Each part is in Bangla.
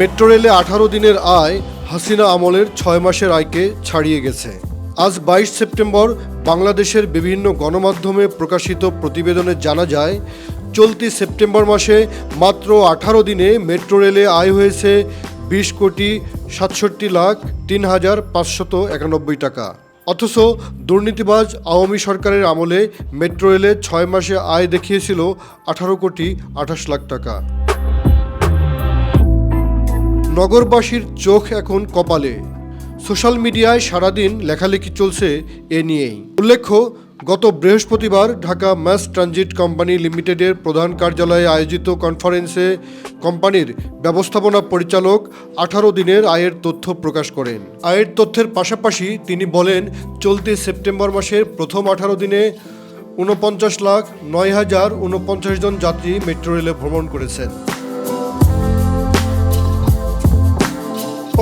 মেট্রো রেলে আঠারো দিনের আয় হাসিনা আমলের ছয় মাসের আয়কে ছাড়িয়ে গেছে। আজ বাইশ সেপ্টেম্বর বাংলাদেশের বিভিন্ন গণমাধ্যমে প্রকাশিত প্রতিবেদনে জানা যায়, চলতি সেপ্টেম্বর মাসে মাত্র আঠারো দিনে মেট্রো রেলে আয় হয়েছে বিশ কোটি সাতষট্টি লাখ তিন হাজার পাঁচশত একানব্বই টাকা। অথচ দুর্নীতিবাজ আওয়ামী সরকারের আমলে মেট্রো রেলে ছয় মাসে আয় দেখিয়েছিল আঠারো কোটি আঠাশ লাখ টাকা। নগরবাসীর চোখ এখন কপালে। সোশ্যাল মিডিয়ায় সারাদিন লেখালেখি চলছে এ নিয়েই। উল্লেখ্য, গত বৃহস্পতিবার ঢাকা ম্যাস ট্রানজিট কোম্পানি লিমিটেডের প্রধান কার্যালয়ে আয়োজিত কনফারেন্সে কোম্পানির ব্যবস্থাপনা পরিচালক আঠারো দিনের আয়ের তথ্য প্রকাশ করেন। আয়ের তথ্যের পাশাপাশি তিনি বলেন, চলতি সেপ্টেম্বর মাসের প্রথম আঠারো দিনে ঊনপঞ্চাশ লাখ নয় হাজার ঊনপঞ্চাশ জন যাত্রী মেট্রো রেলে ভ্রমণ করেছেন।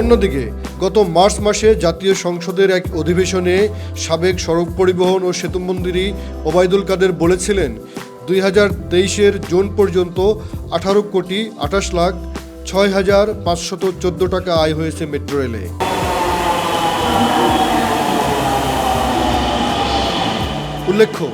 অন্যদিকে, গত মার্চ মাসে জাতীয় সংসদের এক অধিবেশনে সাবেক সড়ক পরিবহন ও সেতুমন্ত্রী ওবায়দুল কাদের বলেছিলেন, দুই হাজার তেইশের জুন পর্যন্ত আঠারো কোটি আঠাশ লাখ ছয় হাজার পাঁচশত চোদ্দ টাকা আয় হয়েছে মেট্রো রেলে। উল্লেখ্য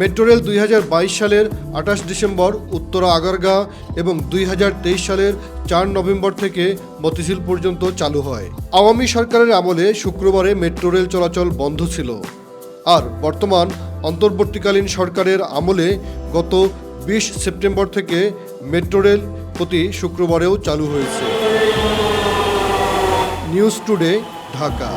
মেট্রো রেল দুই হাজার বাইশ সালের আঠাশ ডিসেম্বর, উত্তরা আগারগা এবং দুই হাজার তেইশ সালের চার নভেম্বর থেকে মতিঝিল পর্যন্ত চালু হয়। আওয়ামী সরকারের আমলে শুক্রবারে মেট্রো রেল চলাচল বন্ধ ছিল। আর বর্তমান অন্তর্বর্তীকালীন সরকারের আমলে গত বিশ সেপ্টেম্বর থেকে মেট্রো রেল প্রতি শুক্রবারেও চালু হয়েছে। News today, Dhaka.